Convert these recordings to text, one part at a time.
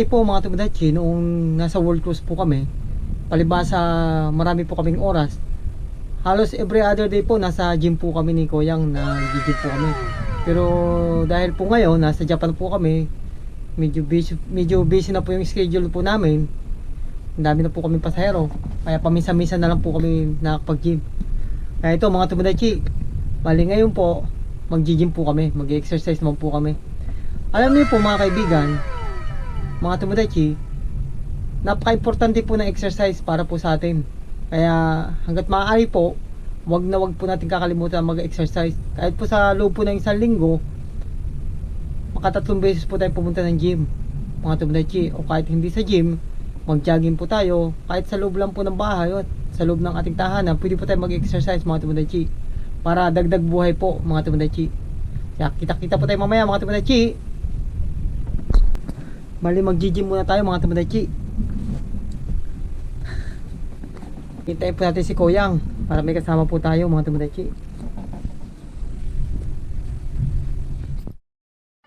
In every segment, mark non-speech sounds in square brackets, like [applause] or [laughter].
Dati po mga tumidachi, noong nasa World Cruise po kami, palibasa marami po kaming oras. Halos every other day po nasa gym po kami ni Koyang na gym po kami. Pero dahil po ngayon nasa Japan po kami, medyo busy, medyo busy na po yung schedule po namin. Ang dami na po kami pasahero. Kaya paminsan-minsan na lang po kami nakapag-gym. Kaya ito mga tumidachi, bali ngayon po, mag-gym po kami, mag-exercise naman po kami. Alam niyo po mga kaibigan, mga tumidachi, napaka-importante po ng exercise para po sa atin. Kaya hanggat maaari po, wag na wag po natin kakalimutan mag-exercise. Kahit po sa loob po ng isang linggo, makatatlong beses po tayo pumunta ng gym. Mga tumidachi, o kahit hindi sa gym, mag-jogging po tayo. Kahit sa loob lang po ng bahay, o sa loob ng ating tahanan, pwede po tayo mag-exercise mga tumidachi. Para dagdag buhay po mga tumidachi. Kaya kita-kita po tayo mamaya mga tumidachi. Bali mag-gym muna tayo mga tumidachi. Hintayin po natin si Koyang para may kasama po tayo mga tumidachi.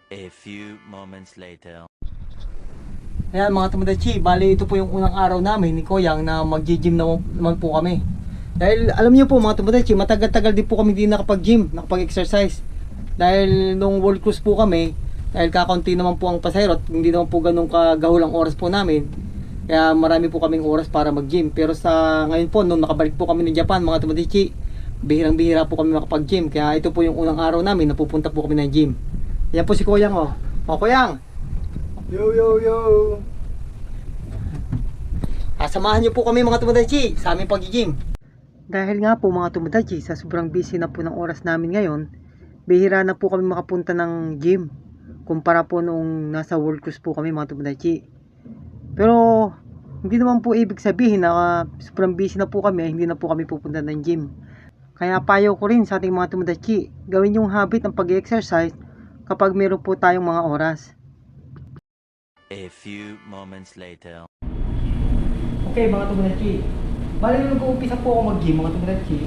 A few moments later. Ayan mga tumidachi, bali ito po yung unang araw namin ni Koyang na mag-gym na naman po kami. Dahil alam niyo po mga tumidachi, matagal-tagal din po kami din nakapag-gym, nakapag-exercise. Dahil nung World Cruise po kami, dahil kakaunti naman po ang pasahero at hindi naman po ganun kagahol ang oras po namin. Kaya marami po kaming oras para mag-gym. Pero sa ngayon po, nung nakabalik po kami ng Japan, mga tumidachi, bihirang-bihira po kami makapag-gym. Kaya ito po yung unang araw namin na pupunta po kami ng gym. Ayan po si Koyang oh. O Koyang, Yo, yo, yo! Asamahan niyo po kami mga tumadachi sa aming pag-gym. Dahil nga po mga tumadachi, sa sobrang busy na po ng oras namin ngayon, bihira na po kami makapunta ng gym. Kumpara po nung nasa World Cruise po kami mga tumadachi. Pero hindi naman po ibig sabihin na sobrang busy na po kami, hindi na po kami pupunta ng gym. Kaya payo ko rin sa ating mga tumadachi, gawin yung habit ng pag-exercise kapag meron po tayong mga oras. A few moments later. Okay mga tumidachi. Bali nung nag-uumpisa po ako mag-gym mga tumidachi,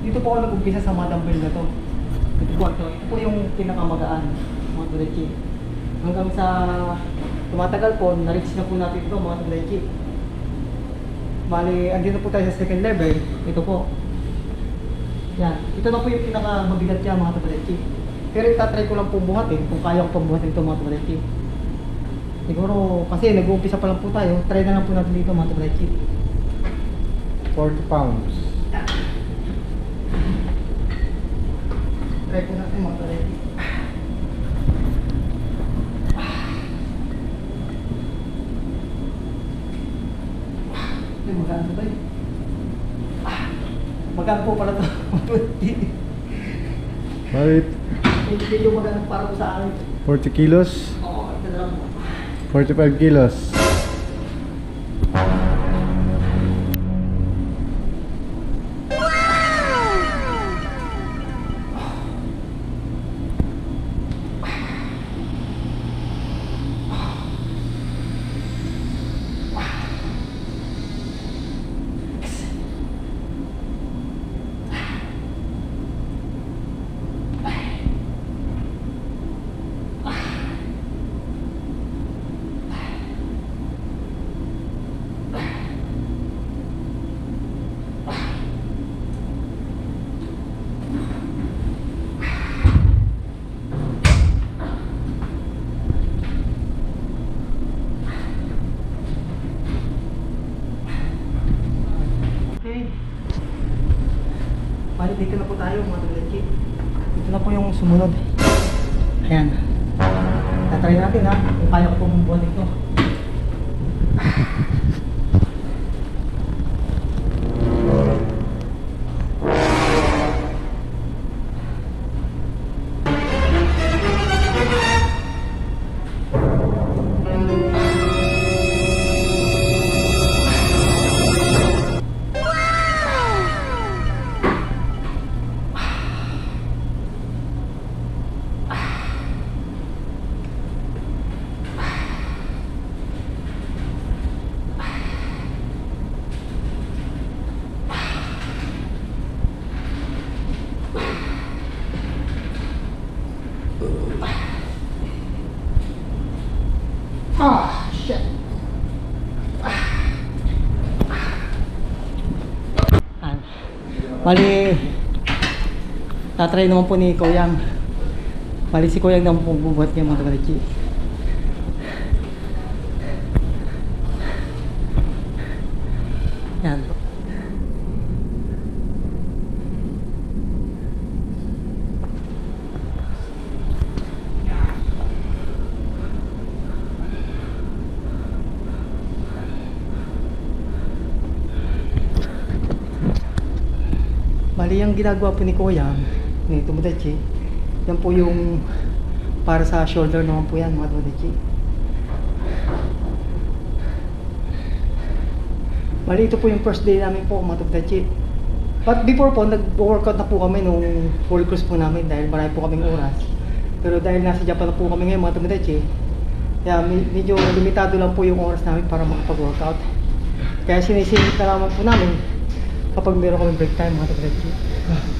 dito po ako nag-uumpisa sa mga dumbbell na to. Ito po ito. Ito po yung pinakamagaan tumidachi. Hanggang sa tumatagal po, na-reach na po natin ito mga tumidachi. Bali, andito po tayo sa second level. Ito po. Yan. Ito na po yung pinakamabigat niya mga tumidachi. Pero itatry ko lang po buhatin kung kaya ko pang buhatin ito mga tumidachi. Siguro, kasi nag-uumpisa pa lang po tayo, try na lang po natin dito mga tumidachi. 40 pounds. Try po natin mga tumidachi. Magaan po pala ito. [laughs] Bakit? Hindi yung magaan para po sa akin. 40 kilos? Oo, ito na lang po. 45 kilos. Bali, dito na po tayo mga tumidachi. Ito na po yung sumunod. Ayan. Tatry natin ha, kung kaya ko pong buwan ito. Bali, tatry naman po ni Koyang. Bali si Koyang naman po bubuhat niya mga kapatid. Yan Bali, yung ginagawa po ni Kuya, ni Tomodachi, yan po yung para sa shoulder naman po yan, mga Tomodachi. Bali, ito po yung first day namin po, mga Tomodachi. But before po, nag-workout na po kami nung full cruise po namin dahil marami po kaming oras. Pero dahil nasa Japan na po kami ngayon, mga Tomodachi, kaya me- medyo limitado lang po yung oras namin para makapag-workout. Kaya sinisingit na naman po namin kapag meron kami break time mga kapatid.